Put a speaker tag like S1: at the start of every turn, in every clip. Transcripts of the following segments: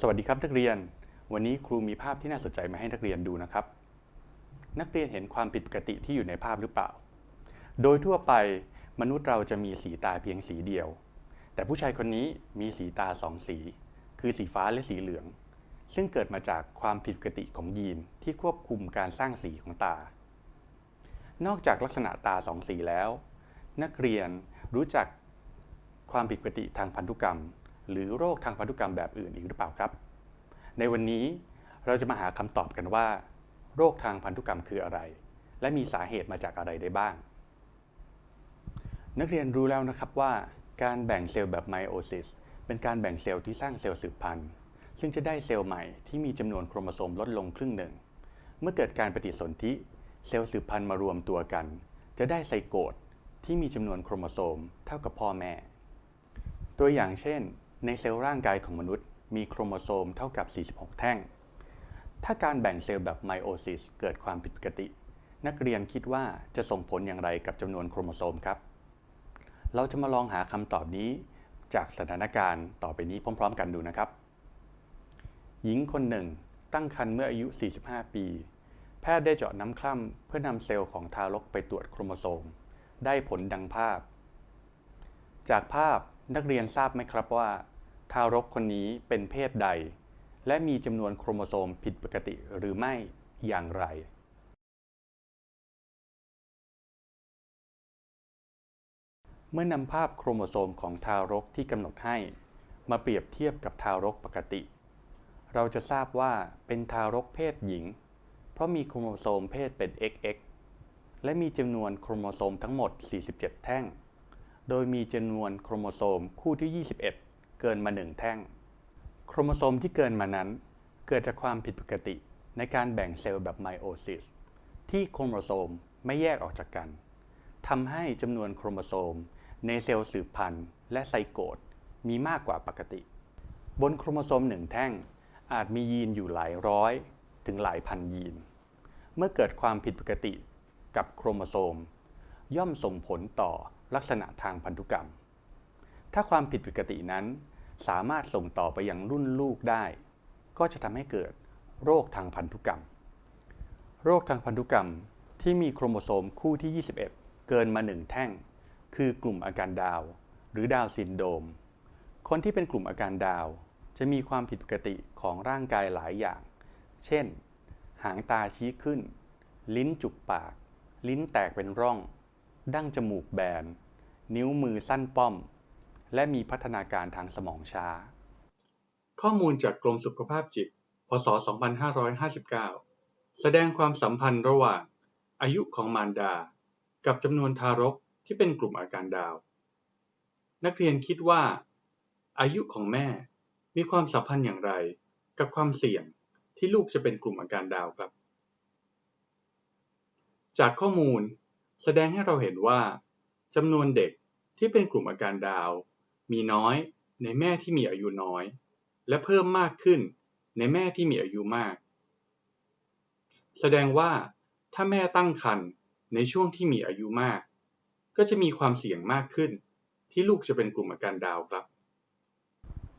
S1: สวัสดีครับนักเรียน วันนี้ครูมีภาพที่น่าสนใจมาให้นักเรียนดูนะครับ นักเรียนเห็นความผิดปกติที่อยู่ในภาพหรือเปล่า โดยทั่วไปมนุษย์เราจะมีสีตาเพียงสีเดียว แต่ผู้ชายคนนี้มีสีตาสองสี คือสีฟ้าและสีเหลือง ซึ่งเกิดมาจากความผิดปกติของยีนที่ควบคุมการสร้างสีของตา นอกจากลักษณะตาสองสีแล้ว นักเรียนรู้จักความผิดปกติทางพันธุกรรม หรือโรคทางพันธุกรรมแบบอื่นอีกหรือเปล่าครับ ในวันนี้เราจะมาหาคำตอบกันว่า โรคทางพันธุกรรมคืออะไร และมีสาเหตุมาจากอะไรได้บ้าง นักเรียนรู้แล้วนะครับว่า การแบ่งเซลล์แบบไมโอซิสเป็นการแบ่งเซลล์ที่สร้างเซลล์สืบพันธุ์ซึ่งจะได้เซลล์ใหม่ที่มีจำนวนโครโมโซมลดลงครึ่งหนึ่ง เมื่อเกิดการปฏิสนธิเซลล์สืบพันธุ์มารวมตัวกัน จะได้ไซโกตที่มีจำนวนโครโมโซมเท่ากับพ่อแม่ ตัวอย่างเช่น ในเซลล์ร่างกายของมนุษย์มีโครโมโซมเท่ากับ 46 แท่ง ถ้าการแบ่งเซลล์แบบไมโอซิสเกิดความผิดปกติ นักเรียนคิดว่าจะส่งผลอย่างไรกับจำนวนโครโมโซมครับ เราจะมาลองหาคำตอบนี้ จากสถานการณ์ต่อไปนี้พร้อม ๆ กันดูนะครับ หญิงคนหนึ่ง ตั้งครรภ์เมื่ออายุ 45 ปี แพทย์ได้เจาะน้ำคร่ำเพื่อนำเซลล์ของทารกไปตรวจโครโมโซม ได้ผลดังภาพ จากภาพนักเรียนทราบไหมครับว่า ทารกคนนี้เป็นเพศใด และมีจำนวนโครโมโซมผิดปกติหรือไม่อย่างไร เมื่อนำภาพโครโมโซมของทารกที่กำหนดให้ มาเปรียบเทียบกับทารกปกติ เราจะทราบว่าเป็นทารกเพศหญิง เพราะมีโครโมโซมเพศเป็น XX และมีจำนวนโครโมโซมทั้งหมด 47 แท่ง โดยมีจำนวนโครโมโซมคู่ที่ 21 เกินมา1แท่ง โครโมโซมที่เกินมานั้น เกิดจากความผิดปกติในการแบ่งเซลล์แบบไมโอซิสที่โครโมโซมไม่แยกออกจากกันทำให้จำนวนโครโมโซมในเซลล์สืบพันธุ์และไซโกตมีมากกว่าปกติ บนโครโมโซมหนึ่งแท่งอาจมียีนอยู่หลายร้อย ถึงหลายพันยีน เมื่อเกิดความผิดปกติกับโครโมโซม ย่อมส่งผลต่อลักษณะทางพันธุกรรม ถ้าความผิดปกตินั้น สามารถส่งต่อไปยังรุ่นลูกได้ ก็จะทำให้เกิดโรคทางพันธุกรรม โรคทางพันธุกรรมที่มีโครโมโซมคู่ที่ 21 เกินมา 1 แท่ง คือกลุ่มอาการดาว หรือดาวซินโดม คนที่เป็นกลุ่มอาการดาว จะมีความผิดปกติของร่างกายหลายอย่าง เช่น หางตาชี้ขึ้น ลิ้นจุกปาก ลิ้นแตกเป็นร่อง ดั้งจมูกแบน นิ้วมือสั้นป้อม และมีพัฒนาการทางสมองช้า ข้อมูลจากกรมสุขภาพจิต พศ 2559 แสดงความสัมพันธ์ระหว่าง อายุของมารดา กับจำนวนทารกที่เป็นกลุ่มอาการดาว นักเรียนคิดว่า อายุของแม่มีความสัมพันธ์อย่างไร กับความเสี่ยงที่ลูกจะเป็นกลุ่มอาการดาวครับ จากข้อมูลแสดงให้เราเห็นว่าจำนวนเด็กที่เป็นกลุ่มอาการดาว มีน้อยในแม่ที่มีอายุน้อย และเพิ่มมากขึ้นในแม่ที่มีอายุมาก แสดงว่าถ้าแม่ตั้งครรภ์ในช่วงที่มีอายุมาก ก็จะมีความเสี่ยงมากขึ้น ที่ลูกจะเป็นกลุ่มอาการดาวครับ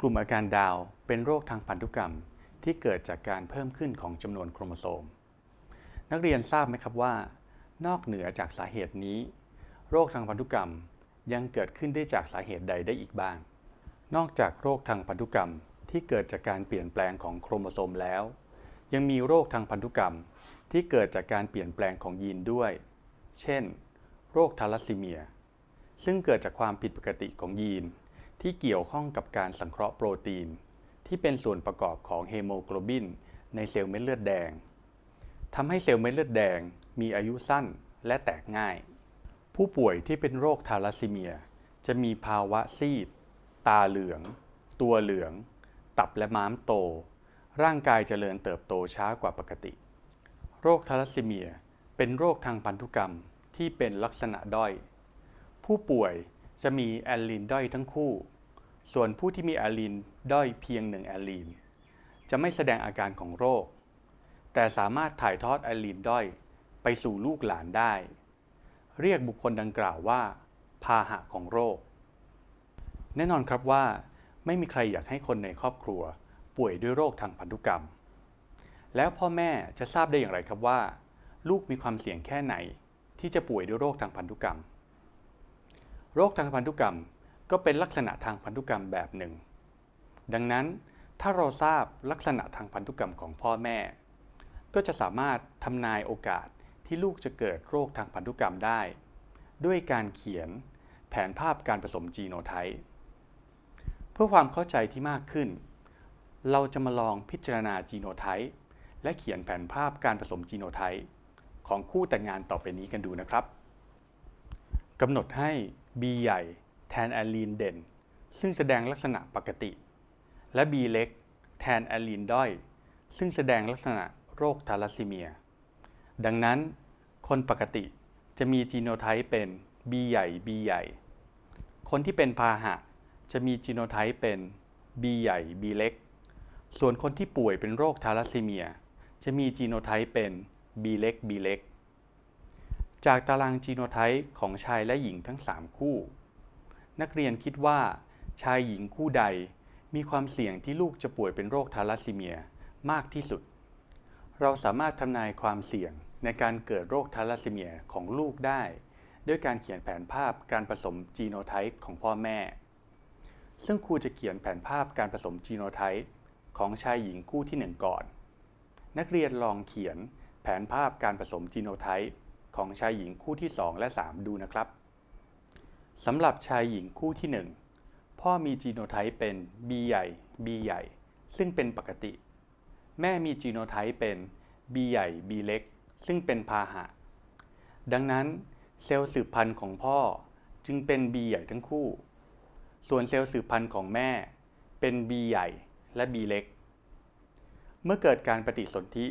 S1: กลุ่มอาการดาวเป็นโรคทางพันธุกรรมที่เกิดจากการเพิ่มขึ้นของจำนวนโครโมโซม นักเรียนทราบไหมครับว่า นอกเหนือจากสาเหตุนี้ โรคทางพันธุกรรม ยังเกิดขึ้นได้จากสาเหตุใดได้อีกบ้าง นอกจากโรคทางพันธุกรรมที่เกิดจากการเปลี่ยนแปลงของโครโมโซมแล้ว ยังมีโรคทางพันธุกรรมที่เกิดจากการเปลี่ยนแปลงของยีนด้วย เช่น โรคทาลัสซีเมีย ซึ่งเกิดจากความผิดปกติของยีน ที่เกี่ยวข้องกับการสังเคราะห์โปรตีน ที่เป็นส่วนประกอบของเฮโมโกลบิน ในเซลล์เม็ดเลือดแดงทำให้เซลล์เม็ดเลือดแดงมีอายุสั้นและแตกง่าย ผู้ป่วยที่เป็นโรคทาลัสซีเมีย จะมีภาวะซีด ตาเหลือง ตัวเหลือง ตับและม้ามโต ร่างกายเจริญเติบโตช้ากว่าปกติ โรคทาลัสซีเมียเป็นโรคทางพันธุกรรมที่เป็นลักษณะด้อย ผู้ป่วยจะมีแอลลีนด้อยทั้งคู่ ส่วนผู้ที่มีแอลลีนด้อยเพียงหนึ่งแอลลีน จะไม่แสดงอาการของโรค แต่สามารถถ่ายทอดแอลลีนด้อยไปสู่ลูกหลานได้ เรียกบุคคลดังกล่าวว่า พาหะของโรค แน่นอนครับว่า ไม่มีใครอยากให้คนในครอบครัว ป่วยด้วยโรคทางพันธุกรรม แล้วพ่อแม่จะทราบได้อย่างไรครับว่า ลูกมีความเสี่ยงแค่ไหน ที่จะป่วยด้วยโรคทางพันธุกรรม โรคทางพันธุกรรมก็เป็นลักษณะทางพันธุกรรมแบบหนึ่ง ดังนั้นถ้าเราทราบลักษณะทางพันธุกรรมของพ่อแม่ ก็จะสามารถทำนายโอกาส ที่ลูกจะเกิดโรคทางพันธุกรรมได้ ด้วยการเขียนแผนภาพการผสมจีโนไทป์เพื่อความเข้าใจที่มากขึ้น เราจะมาลองพิจารณาจีโนไทป์และเขียนแผนภาพการผสมจีโนไทป์ของคู่แต่งงานต่อไปนี้กันดูนะครับกำหนดให้ B ใหญ่แทนแอลีนเด่น ซึ่งแสดงลักษณะปกติ และ B เล็ก แทนแอลีนด้อย ซึ่งแสดงลักษณะโรคทาลัสซีเมีย ดังนั้นคนปกติจะมีจีโนไทป์เป็น B ใหญ่ B ใหญ่ คนที่เป็นพาหะ จะมีจีโนไทป์เป็น B ใหญ่ B เล็ก ส่วนคนที่ป่วยเป็นโรคทาลัสซีเมีย จะมีจีโนไทป์เป็น B เล็ก B เล็ก จากตารางจีโนไทป์ของชายและหญิงทั้ง 3 คู่ นักเรียนคิดว่า ชายหญิงคู่ใดมีความเสี่ยงที่ลูกจะป่วยเป็นโรคทาลัสซีเมียมากที่สุด เราสามารถทำนายความเสี่ยง ในการเกิดโรคทาลัสซีเมียของลูกได้ ด้วยการเขียนแผนภาพการผสมจีโนไทป์ของพ่อแม่ ซึ่งครูจะเขียนแผนภาพการผสมจีโนไทป์ของชายหญิงคู่ที่ 1 ก่อน นักเรียนลองเขียนแผนภาพการผสมจีโนไทป์ของชายหญิงคู่ที่ 2 และ 3 ดูนะครับสำหรับชายหญิงคู่ที่ 1 พ่อมีจีโนไทป์เป็น B ใหญ่ B ใหญ่ ซึ่งเป็นปกติ แม่มีจีโนไทป์เป็น B ใหญ่ B เล็ก ซึ่งเป็นพาหะ ดังนั้นเซลล์สืบพันธุ์ของพ่อจึงเป็น B ใหญ่ทั้งคู่ ส่วนเซลล์สืบพันธุ์ของแม่ เป็น B ใหญ่และ B เล็ก เมื่อเกิดการปฏิสนธิ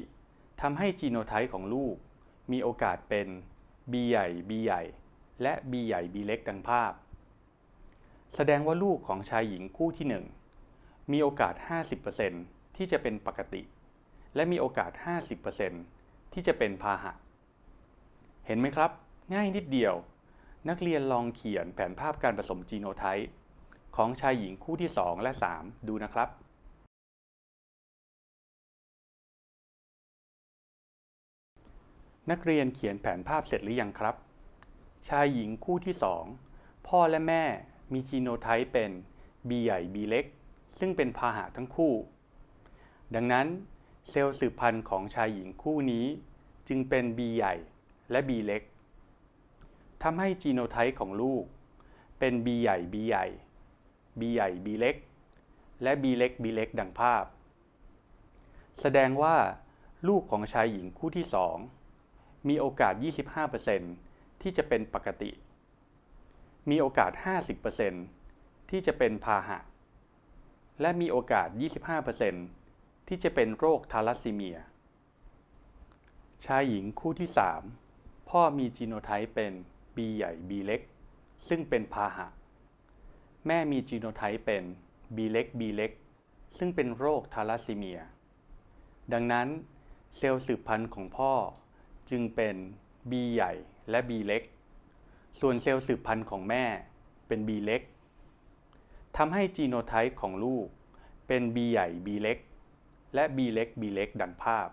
S1: ทำให้จีโนไทป์ของลูก มีโอกาสเป็น B ใหญ่ B ใหญ่ และ B ใหญ่ B เล็กดังภาพ แสดงว่าลูกของชายหญิงคู่ที่ 1 มีโอกาส 50%ที่จะเป็นปกติ และมีโอกาส 50% ที่จะเป็นพาหะ เห็นไหมครับ ง่ายนิดเดียว นักเรียนลองเขียนแผนภาพการผสมจีโนไทป์ของชายหญิงคู่ที่ 2 และ 3 ดูนะครับนักเรียนเขียนแผนภาพเสร็จหรือยังครับ ชายหญิงคู่ที่ 2 พ่อและแม่มีจีโนไทป์เป็น B ใหญ่ B เล็ก ซึ่งเป็นพาหะทั้งคู่ ดังนั้น เซลล์สืบพันธุ์ของชายหญิงคู่นี้ จึงเป็น B ใหญ่และ B เล็กทำให้จีโนไทป์ของลูก เป็น B ใหญ่ B ใหญ่ B ใหญ่ B เล็ก และ B เล็ก B เล็กดังภาพ แสดงว่า ลูกของชายหญิงคู่ที่ 2 มีโอกาส 25%ที่จะเป็นปกติ มีโอกาส 50%ที่จะเป็นพาหะ และมีโอกาส 25% ที่จะเป็นโรคทาลัสซีเมีย ชายหญิงคู่ที่ 3 พ่อมีจีโนไทป์เป็น B ใหญ่ B เล็ก ซึ่งเป็นพาหะ แม่มีจีโนไทป์เป็น B เล็ก B เล็ก ซึ่งเป็นโรคทาลัสซีเมีย ดังนั้นเซลล์สืบพันธุ์ของพ่อจึงเป็น B ใหญ่และ B เล็ก ส่วนเซลล์สืบพันธุ์ของแม่เป็น B เล็กทำให้จีโนไทป์ของลูกเป็น B ใหญ่ B เล็ก และ B เล็ก B เล็กดังภาพ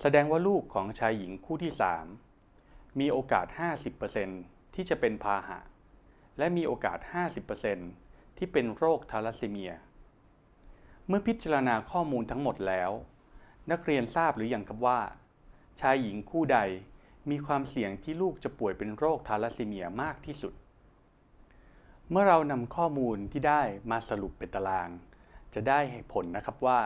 S1: แสดงว่าลูกของชายหญิงคู่ที่ 3 มีโอกาส 50%ที่จะเป็นพาหะ และมีโอกาส 50%ที่เป็นโรคทาลัสซีเมีย เมื่อพิจารณาข้อมูลทั้งหมดแล้ว นักเรียนทราบหรืออยังครับว่า ชายหญิงคู่ใดมีความเสี่ยงที่ลูกจะป่วยเป็นโรคทาลัสซีเมียมากที่สุด เมื่อเรานำข้อมูลที่ได้มาสรุปเป็นตาราง จะได้ผลนะครับว่า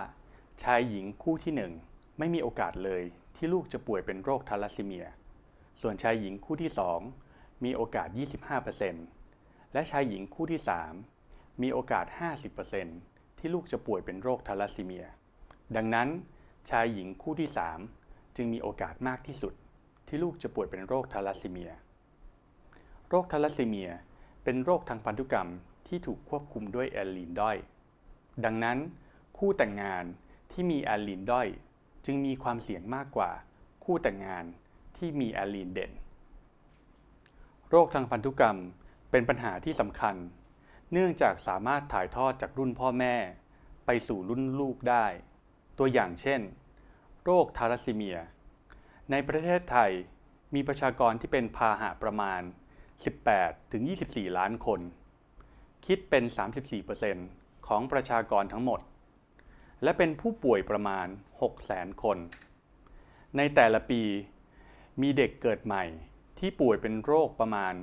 S1: ชายหญิงคู่ที่ 1 ไม่มีโอกาสเลยที่ลูกจะป่วยเป็นโรคทาลัสซีเมีย ส่วนชายหญิงคู่ที่ 2 มีโอกาส 25%และชายหญิงคู่ที่ 3 มีโอกาส 50%ที่ลูกจะป่วยเป็นโรคทาลัสซีเมีย ดังนั้น ชายหญิงคู่ที่ 3 จึงมีโอกาสมากที่สุด ที่ลูกจะป่วยเป็นโรคทาลัสซีเมีย โรคทาลัสซีเมียเป็นโรคทางพันธุกรรมที่ถูกควบคุมด้วยแอลลีนด้อย ดังนั้นคู่แต่งงานที่มีแอลลีนด้อย จึงมีความเสี่ยงมากกว่า คู่แต่งงานที่มีแอลลีนเด่น โรคทางพันธุกรรมเป็นปัญหาที่สำคัญ เนื่องจากสามารถถ่ายทอดจากรุ่นพ่อแม่ ไปสู่รุ่นลูกได้ ตัวอย่างเช่น โรคทาลัสซีเมีย ในประเทศไทยมีประชากรที่เป็นพาหะประมาณ 18ถึง24 ล้านคน คิดเป็น 34% ของประชากรทั้งหมด และเป็นผู้ป่วยประมาณ 600,000 คน ในแต่ละปี มีเด็กเกิดใหม่ที่ป่วยเป็นโรคประมาณ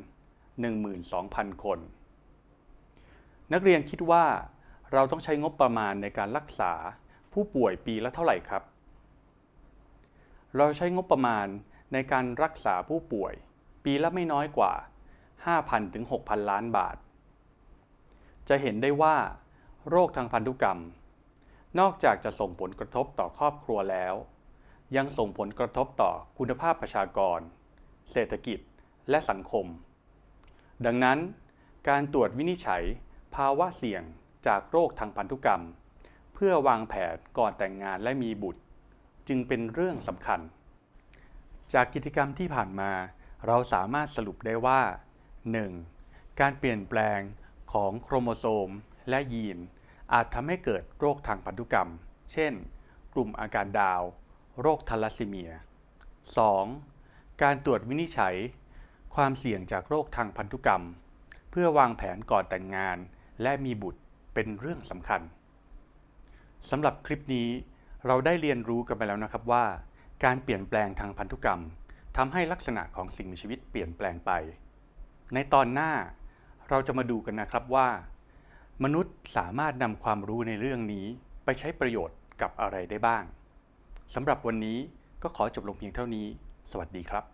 S1: 12,000 คน นักเรียนคิดว่าเราต้องใช้งบประมาณในการรักษาผู้ป่วยปีละเท่าไหร่ครับ เราใช้งบประมาณในการรักษาผู้ป่วย ปีละไม่น้อยกว่า 5,000 ถึง 6,000 ล้านบาท จะเห็นได้ว่า โรคทางพันธุกรรม นอกจากจะส่งผลกระทบต่อครอบครัวแล้ว ยังส่งผลกระทบต่อคุณภาพประชากร เศรษฐกิจและสังคม ดังนั้น การตรวจวินิจฉัยภาวะเสี่ยงจากโรคทางพันธุกรรม เพื่อวางแผนก่อนแต่งงานและมีบุตร จึงเป็นเรื่องสำคัญ จากกิจกรรมที่ผ่านมา เราสามารถสรุปได้ว่า 1. การเปลี่ยนแปลงของโครโมโซมและยีน อาจทำให้เกิดโรคทางพันธุกรรม เช่น กลุ่มอาการดาว โรคทาลัสซีเมีย 2. การตรวจวินิจฉัย ความเสี่ยงจากโรคทางพันธุกรรม เพื่อวางแผนก่อนแต่งงาน และมีบุตรเป็นเรื่องสำคัญสำหรับคลิปนี้เราได้เรียนรู้กันไปแล้วนะครับว่า การเปลี่ยนแปลงทางพันธุกรรมทำให้ลักษณะของสิ่งมีชีวิตเปลี่ยนแปลงไป ในตอนหน้าเราจะมาดูกันนะครับว่า มนุษย์สามารถนำความรู้ในเรื่องนี้ไปใช้ประโยชน์กับอะไรได้บ้างสำหรับวันนี้ก็ขอจบลงเพียงเท่านี้ สวัสดีครับ